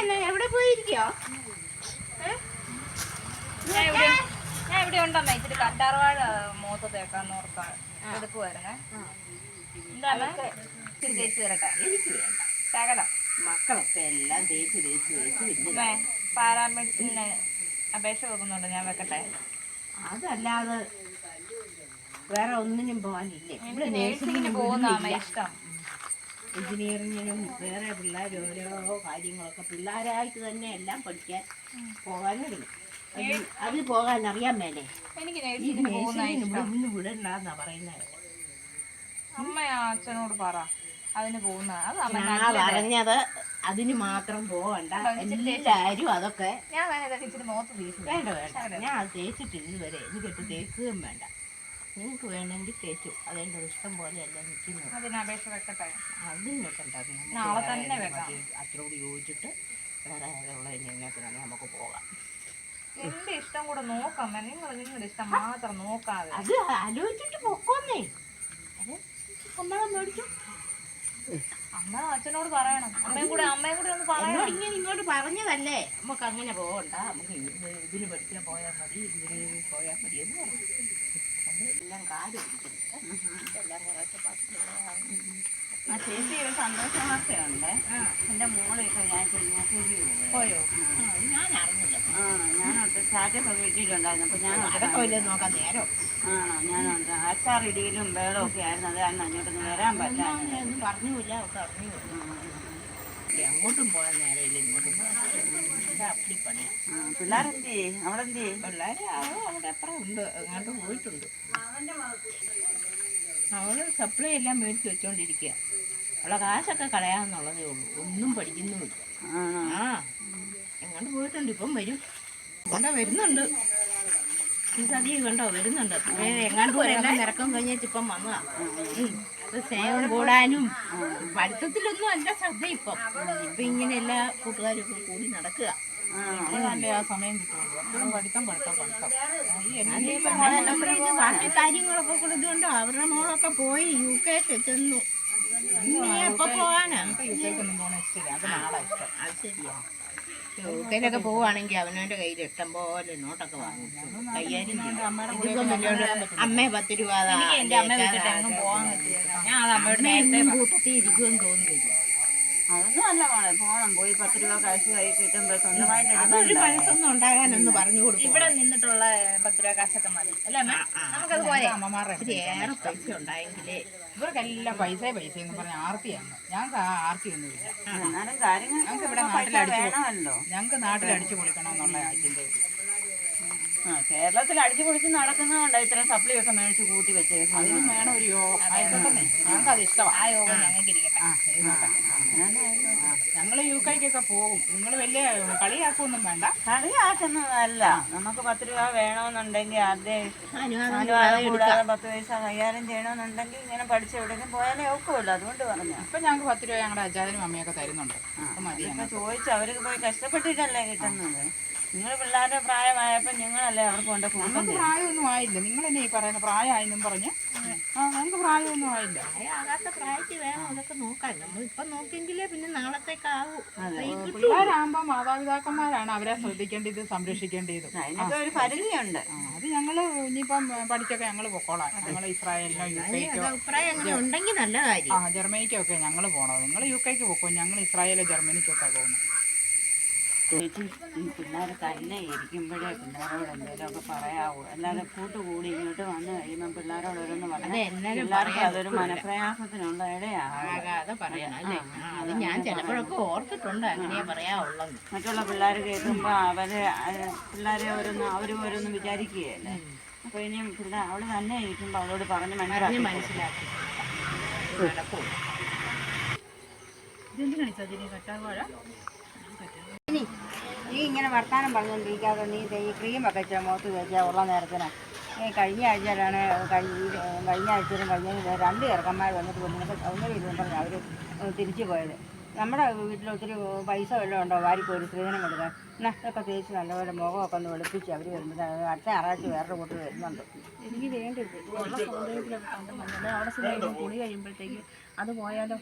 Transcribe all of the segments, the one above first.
എവിടെ പോയിരിക്കോ? ഞാൻ ഇവിടെ ഉണ്ടമ്മ ഇച്ചിരി കറ്റാർവാഴ മൂത്ത തേക്കാന്ന് ഓർക്കാൻ എടുക്കുവായിരുന്നേ. എന്താണ്? ഇച്ചിരി തേച്ച് തരട്ടെ എനിക്ക് വേണ്ട. ശകലം. മക്കളൊക്കെ എല്ലാം തേച്ച് തേച്ച് തേച്ച് പാരാമെഡിസിന് അപേക്ഷ കൊടുക്കുന്നുണ്ട്. ഞാൻ വെക്കട്ടെ. അതല്ലാതെ വേറെ ഒന്നിനും പോകാനില്ലേ. ഇവിടെ നേഴ്സിങ്ങിന് പോകുന്നതാണ് ഇഷ്ടം. എഞ്ചിനീയറിങ്ങിനും വേറെ പിള്ളേർ ഓരോ കാര്യങ്ങളൊക്കെ പിള്ളേരായിട്ട് തന്നെ എല്ലാം പഠിക്കാൻ പോകാനും അത് പോകാൻ അറിയാൻ മേലെ. ഈ നേഴ്സിംഗിന് വിടണ്ടെന്നാ പറയുന്നത് അമ്മ അച്ഛനോട് പറ. അതിന് പോകുന്ന ഞാൻ പറഞ്ഞത് അതിന് മാത്രം പോകണ്ട എല്ലാരും അതൊക്കെ ഞാൻ വേണ്ട വേണ്ട. ഞാൻ അത് തേച്ചിട്ടില്ല ഇതുവരെ. എനിക്കിട്ട് തേക്കുകയും വേണ്ട. നിങ്ങൾക്ക് വേണമെങ്കിൽ തേച്ചു. അതെന്റെ ഇഷ്ടം പോലെ അല്ല നിൽക്കുന്നത്. അതിന് അപേക്ഷ വെക്കട്ടെ? അതും വെക്കണ്ടായിരുന്നു നാളെ തന്നെ. വെക്കാം. അച്ഛനോട് ചോദിച്ചിട്ട് വേറെ ഉള്ള ഇങ്ങനെയൊക്കെ നമുക്ക് പോകാം. എന്റെ ഇഷ്ടം കൂടെ നോക്കാം. നിങ്ങൾ നിങ്ങളുടെ ഇഷ്ടം മാത്രം നോക്കാതെ. അത് ആലോചിച്ചിട്ട് പൊക്കോന്നേ. അത്. സമ്മതം മേടിച്ചു. അമ്മ അച്ഛനോട് പറയണം. അമ്മയും കൂടെ അമ്മയും കൂടെ ഒന്ന് പറയണം. ഇങ്ങനെ ഇങ്ങോട്ട് പറഞ്ഞതല്ലേ? നമുക്ക് അങ്ങനെ പോകണ്ട. നമുക്ക് ഇത് ഇതിന് പഠിക്കാൻ പോയാൽ മതി ഇതിന് പോയാൽ മതി എന്ന് പറഞ്ഞു. എല്ലാം കാൽ പിടിക്കുന്നത് ഇതെല്ലാം കുറേശ്ശെ. ആ ചേച്ചി ഒരു സന്തോഷ വാർത്തയുണ്ട് എന്റെ മോളൊക്കെ ഞാൻ കുഞ്ഞാശ്ശേരി പോയോ? ഞാൻ അറിഞ്ഞില്ല ആ ഞാനോട്ട് സ്റ്റാറ്റസ് ഒക്കെ ഇട്ടിട്ടുണ്ടായിരുന്നു അപ്പം ഞാൻ അതൊക്കെ വല്ലതും നോക്കാൻ നേരം? ആണോ ഞാനുണ്ട് അച്ചാർ ഇടിയിലും ബേളും ഒക്കെ ആയിരുന്നു. അത് കാരണം അങ്ങോട്ടൊന്ന് വരാൻ ഒന്നും പറഞ്ഞില്ല അവർക്ക് അറിഞ്ഞു അങ്ങോട്ടും പോകാൻ നേരമില്ല ഇങ്ങോട്ടും പോകാൻ. അപ്പടി പണി. പിള്ളേരെന്തി? പിള്ളേരെ അവൾ അവിടെ എത്ര ഉണ്ട് അങ്ങോട്ട് പോയിട്ടുണ്ട്. അവൾ സപ്ലൈ എല്ലാം മേടിച്ച് വെച്ചോണ്ടിരിക്കുക അവളെ കാശൊക്കെ കളയാന്നുള്ളതേ ഉള്ളൂ. ഒന്നും പഠിക്കുന്നുമില്ല. ആ എങ്ങോട്ട് പോയിട്ടുണ്ട്? ഇപ്പം വരും. കണ്ടോ വരുന്നുണ്ട്. ഈ സതി കണ്ടോ വരുന്നുണ്ട്. എങ്ങാണ്ട് നിരക്കം കഴിഞ്ഞിട്ട് ഇപ്പം വന്നതാ. ഉം. ഇപ്പൊ സ്നേഹം കൂടാനും പഠിത്തത്തിലൊന്നും അല്ല ശ്രദ്ധ ഇപ്പം. ഇപ്പൊ ഇങ്ങനെ എല്ലാ കൂട്ടുകാരും കൂടി നടക്കുക. നമ്മുടെ ഇത് ബാക്കി കാര്യങ്ങളൊക്കെ കൊടുത്തുകൊണ്ട് അവരുടെ മോളൊക്കെ പോയി യു കെ ചെന്നു. ഇനി എപ്പോ ഇഷ്ടമില്ല. അത് ശരിയാ. കയ്യിൽ ഇഷ്ടം പോലെ നോട്ടൊക്കെ വാങ്ങിച്ചു. കൈകാര്യം അമ്മയെ അമ്മേ പത്ത് രൂപ ഇരിക്കുമെന്ന് തോന്നുന്നില്ല. അതൊന്നും അല്ല മോളെ പോണം. പോയി പത്ത് രൂപ കാശ് കൈ കിട്ടുമ്പോൾ സ്വന്തമായിട്ട് അതൊരു എടുക്കണ്ടേ? മനസ്സൊന്നും ഉണ്ടാകാനൊന്ന് പറഞ്ഞു കൊടുക്കും ഇവിടെ നിന്നിട്ടുള്ള പത്ത് രൂപ കാശൊക്കെ മതി. അല്ലേ നമുക്കത് പോലെ അമ്മമാരുടെ ഏറെ പൈസ ഉണ്ടായെങ്കിലേ ഇവർക്കെല്ലാം പൈസ പൈസ എന്ന് പറഞ്ഞ ആർത്തിയാണ് ഞങ്ങൾക്ക് ആ എന്നാലും കാര്യങ്ങൾക്ക് ഞങ്ങൾക്ക് ഇവിടെ നാട്ടിൽ അടിച്ചു ഞങ്ങൾക്ക് നാട്ടിൽ അടിച്ചു പൊളിക്കണം എന്നുള്ള ഇതിന്റെ ആ കേരളത്തിൽ അടിച്ചു പൊളിച്ച് നടക്കുന്നതുകൊണ്ട് ഇത്രയും സപ്ലി ഒക്കെ മേടിച്ച് കൂട്ടി അതിനും വെച്ചേക്കുന്നത് വേണം ഒരു യോഗം ആയിക്കോട്ടെ ഞങ്ങൾക്ക് അത് ഇഷ്ടമാണ് ആ യോഗം ഞങ്ങൾക്ക് ഇരിക്കട്ടെ ആ ഇരുന്നോട്ടെ ഞങ്ങൾ യു കെക്കൊക്കെ പോകും നിങ്ങൾ വലിയ കളിയാക്കൊന്നും വേണ്ട കളിയാക്കുന്നതല്ല നമുക്ക് പത്ത് രൂപ വേണമെന്നുണ്ടെങ്കിൽ ആദ്യം അനുവാദം കൂടാതെ പത്ത് പൈസ കൈകാര്യം ചെയ്യണമെന്നുണ്ടെങ്കിൽ ഇങ്ങനെ പഠിച്ച് എവിടെയെങ്കിലും പോയാലേ ഒക്കുമല്ലോ അതുകൊണ്ട് പറഞ്ഞു ഇപ്പൊ ഞങ്ങൾക്ക് പത്ത് രൂപ ഞങ്ങളുടെ അച്ചാച്ചനും അമ്മയൊക്കെ തരുന്നുണ്ട് ചോദിച്ചു അവർക്ക് പോയി കഷ്ടപ്പെട്ടിട്ടല്ലേ കിട്ടുന്നത് നിങ്ങൾ പിള്ളേരുടെ പ്രായമായപ്പോൾ നിങ്ങളല്ലേ അവർക്ക് കൊണ്ട് നമുക്ക് കൊടുക്കുന്നത് പ്രായമൊന്നും ആയില്ല. നിങ്ങൾ എന്നെ ഈ പറയുന്ന പ്രായമായെന്നും പറഞ്ഞ്. ആ നമുക്ക് പ്രായമൊന്നും ആയില്ല. പ്രായത്തിൽ വേണം അതൊക്കെ നോക്കാൻ. നമ്മൾ ഇപ്പൊ നോക്കിയെങ്കിലേ പിന്നെ നാളത്തേക്കാവൂ. കൈ കിട്ടൂ. പിള്ളേരാകുമ്പോൾ മാതാപിതാക്കന്മാരാണ് അവരെ ശ്രദ്ധിക്കേണ്ടത് സംരക്ഷിക്കേണ്ടത്. അതിനൊക്കെ ഒരു പരിധിയുണ്ട്. ആ, അത് ഞങ്ങൾ ഇനിയിപ്പം പഠിച്ചൊക്കെ ഞങ്ങൾ പൊക്കോളാം. ഞങ്ങൾ ഇസ്രായേലിനോ യു കെക്കോ അഭിപ്രായം അങ്ങനെ ഉണ്ടെങ്കിൽ നല്ല കാര്യം ആ ജർമ്മനിക്കോ ഒക്കെ ഞങ്ങൾ പോണോ? നിങ്ങൾ യു കെക്ക് പൊക്കോ? ഞങ്ങൾ ഇസ്രായേലോ ജർമ്മനിക്കൊക്കെ പോകുന്നു പിള്ളേർ തന്നെ ഇരിക്കുമ്പോഴേ പിള്ളേരോട് എന്തെങ്കിലുമൊക്കെ പറയാവൂ. അല്ലാതെ കൂട്ടുകൂടി ഇങ്ങോട്ട് വന്നു കഴിയുമ്പോൾ പിള്ളേരോട് ഓരോന്ന് പിള്ളേർക്ക് അതൊരു മനപ്രയാസത്തിനുള്ള ഇടയാണ് ഞാൻ ചിലപ്പോഴൊക്കെ ഓർത്തിട്ടുണ്ട് അങ്ങനെ പറയാവുള്ളത് മറ്റുള്ള പിള്ളേർ കേൾക്കുമ്പോൾ അവരെ പിള്ളേരെ ഓരോന്ന് അവരും ഓരോന്നും വിചാരിക്കുകയല്ലേ? അപ്പോൾ ഇനിയും പിള്ളേർ അവൾ തന്നെ ഇരിക്കുമ്പോൾ അവളോട് പറഞ്ഞ് മനസ്സിലാക്കി മനസ്സിലാക്കി നടക്കും. ഇതെന്തിനാണ് സജിനി നീ ഇങ്ങനെ വർത്താനം പറഞ്ഞുകൊണ്ടിരിക്കാതെ നീ ഈ ക്രീമൊക്കെ ഇച്ചിരി മുഖത്ത് തേച്ചാൽ ഉള്ള നേരത്തിന്. കഴിഞ്ഞ ആഴ്ചയിലാണ് കഴിഞ്ഞ ആഴ്ചയിലും കഴിഞ്ഞ രണ്ട് ചെറുക്കന്മാർ വന്നിട്ട് നിനക്ക് സൗന്ദര്യം പറഞ്ഞ് അവർ തിരിച്ചു പോയത്. നമ്മുടെ വീട്ടിൽ ഒത്തിരി പൈസ വല്ലതും ഉണ്ടോ? വാരിക്ക് ഒരു സ്ത്രീധനം കൊടുക്കാൻ. ഇതൊക്കെ തേച്ച് നല്ലപോലെ മുഖമൊക്കെ ഒന്ന് വെളുപ്പിച്ച് അവർ വരുമ്പോൾ അടുത്ത ഞായറാഴ്ച വേറൊരു കൂട്ടർ വരുന്നുണ്ട്. എനിക്ക് വേണ്ടത് അവിടെ കുളി കഴിയുമ്പോഴത്തേക്ക് അത് പോയാലോ?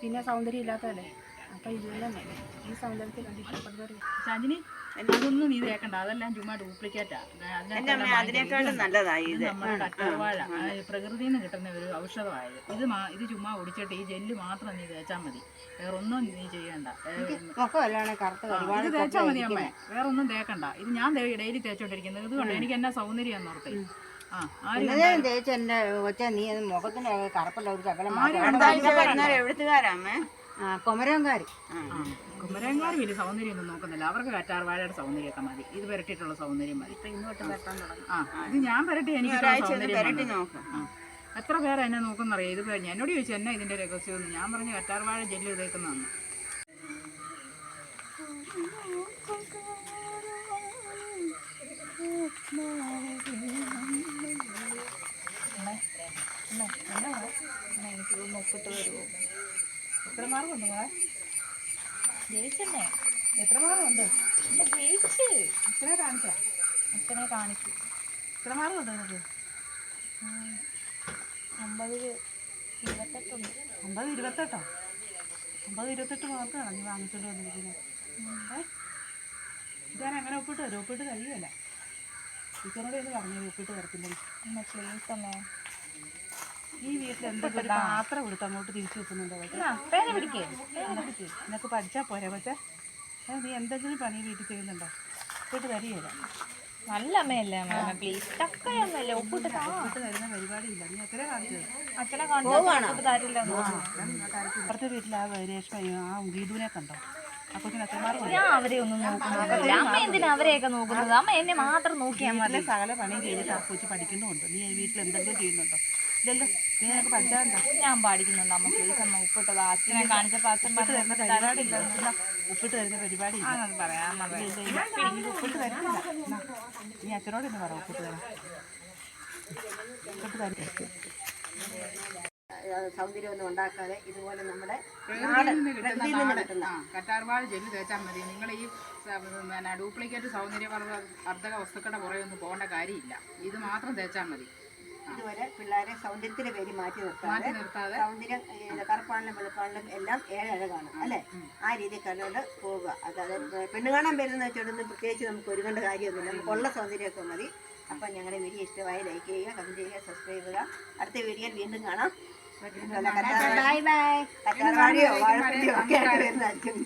പിന്നെ സൗന്ദര്യം ഇല്ലാത്തതല്ലേ? അപ്പൊ ഇതെല്ലാം വേണം ഈ സൗന്ദര്യത്തിൽ കണ്ട് ഇഷ്ടപ്പെടുന്നവർ സജിനി അതൊന്നും നീ കേൾക്കണ്ട അതെല്ലാം ചുമ്മാ ഡ്യൂപ്ലിക്കേറ്റാ. അതിനേക്കാളും നല്ലതായി നമ്മുടെ കറ്റാർവാഴ പ്രകൃതിയിൽ നിന്ന് കിട്ടുന്ന ഒരു ഔഷധമായത്. ഇത് ഇത് ചുമ്മാ ഒടിച്ചിട്ട് ഈ ജെല്ല് മാത്രം നീ തേച്ചാൽ മതി. വേറൊന്നും നീ ചെയ്യണ്ട. ഇത് തേച്ചാൽ മതി അമ്മേ. വേറൊന്നും തേക്കണ്ട. ഇത് ഞാൻ ഡെയിലി തേച്ചോണ്ടിരിക്കുന്നത്. ഇത് കൊണ്ട്? എനിക്ക് എന്നാ സൗന്ദര്യം ഓർത്തേ. ആ ആരും ഇന്നലെയും തേച്ച് എന്റെ കൊച്ച നീ മുഖത്തിന്റെ കറുപ്പല്ല ഒരു ശകലം ആരും കുമരങ്കാർ വലിയ സൗന്ദര്യം ഒന്നും നോക്കുന്നില്ല അവർക്ക് കറ്റാർവാഴയുടെ സൗന്ദര്യമൊക്കെ മതി ഇത് പുരട്ടിയിട്ടുള്ള സൗന്ദര്യം മതി ആ ഇത് ഞാൻ പുരട്ടി എനിക്ക് ഇത്ര സൗന്ദര്യം ആ. എത്ര പേരാ എന്നെ നോക്കുന്നറിയാം ഇത് പേ- എന്നോട് ചോദിച്ചു എന്നാ ഇതിന്റെ രഹസ്യമെന്ന് ഞാൻ പറഞ്ഞു കറ്റാർവാഴ ജെല്ല് ഇതേക്കുന്നതാണ് എനിക്ക് ഒപ്പിട്ട് തരുമോ എത്ര മാർക്കുണ്ട് മോളെ? ജയിച്ചെന്നേ എത്ര മാർക്കുണ്ട്? എന്നെ ജയിച്ച്. അച്ഛനെ കാണിച്ചാ? അച്ഛനെ കാണിച്ചു എത്ര മാർക്കുണ്ട് നിനക്ക്? അമ്പതിൽ ഇരുപത്തെട്ടുണ്ട്. അമ്പത് ഇരുപത്തെട്ടോ? അമ്പത് ഇരുപത്തെട്ട് മാർക്കാണ് നീ വാങ്ങിച്ചോണ്ട് വന്നിരിക്കുന്നത് ഏ? അങ്ങനെ ഒപ്പിട്ട് തരും ഒപ്പിട്ട് കഴിയുമല്ല ടീച്ചറോട് ഇത് പറഞ്ഞു ഒപ്പിട്ട് തരത്തില്ലെന്ന് അമ്മ പ്ലീസ് അമ്മേ ഈ വീട്ടിൽ എന്തൊക്കെ പാത്രം എടുത്ത് അങ്ങോട്ട് തിരിച്ചു വെക്കുന്നുണ്ടോ പിടിക്കേ. പഠിച്ചാൽ പോരെ പക്ഷേ നീ എന്തെങ്കിലും പണി വീട്ടിൽ ചെയ്യുന്നുണ്ടോ? ഇട്ട് തരികയില്ല നല്ല അമ്മയല്ലേ അമ്മ? പ്ലീസ് ചക്കയൊന്നുമല്ലേ ഒപ്പിട്ട് താ. ഒപ്പിട്ട് തരുന്ന പരിപാടിയില്ല. നീ അച്ഛനെ തരില്ല അപ്പുറത്തെ വീട്ടിൽ ആ രേഷ്മ ആ ഗീതുവിനെ കണ്ടോ? ഞാൻ അവരെ ഒന്നും നോക്കുന്നില്ല. അമ്മ എന്തിനാ അവരെയൊക്കെ നോക്കുന്നത്? അമ്മ എന്നെ മാത്രം നോക്കിയാൽ മതി. സകല പണിയും ചെയ്തിട്ട് ആ കൊച്ചു പഠിക്കുന്നുമുണ്ട് നീ വീട്ടിൽ എന്തെങ്കിലും ചെയ്യുന്നുണ്ടോ? ഞാൻ പാടിക്കുന്നുണ്ട് അമ്മ പ്ലീസ് അമ്മ ഉപ്പിട്ടത് അച്ഛനെ കാണിച്ചപ്പോ അച്ഛൻ ഉപ്പിട്ട് തരുന്ന പരിപാടി പറയാം ഉപ്പിട്ട് തരുന്നില്ല. നീ അച്ഛനോട് എന്ന് പറ ഉപ്പിട്ട് തരാം ഉപ്പിട്ട് തരും സൗന്ദര്യമൊന്നും ഉണ്ടാക്കാതെ ഇതുപോലെ നമ്മുടെ കറ്റാർവാഴ ജെല്ല് തേച്ചാൽ മതി. നിങ്ങൾ ഈ ഡ്യൂപ്ലിക്കേറ്റ് സൗന്ദര്യവർദ്ധക വസ്തുക്കളുടെ പുറകെ ഒന്നും പോകേണ്ട കാര്യമില്ല. ഇത് മാത്രം തേച്ചാൽ മതി. ഇതുപോലെ പിള്ളേരെ സൗന്ദര്യത്തിന്റെ പേര് മാറ്റി നിർത്താതെ സൗന്ദര്യം കറുപ്പാണിലും വെളുപ്പാണിലും എല്ലാം ഏഴഴകാണ് അല്ലേ? ആ രീതിയിൽ കണ്ടുകൊണ്ട് പോവുക. അതായത് പെണ്ണ് കാണാൻ വരുന്ന വെച്ചോണ്ടൊന്നും പ്രത്യേകിച്ച് നമുക്ക് ഒരുക്കേണ്ട കാര്യമൊന്നുമില്ല. നമുക്കുള്ള സൗന്ദര്യമൊക്കെ മതി. അപ്പം ഞങ്ങളുടെ വീഡിയോ ഇഷ്ടമായി ലൈക്ക് ചെയ്യുക കമന്റ് ചെയ്യുക സബ്സ്ക്രൈബ് ചെയ്യുക. അടുത്ത വീഡിയോ വീണ്ടും കാണാം. Bye bye. കറ്റാർവാടിയോ വാഴപ്പിണ്ടിയോ ഒക്കെ ആയിട്ട് വരുന്നതായിരിക്കും.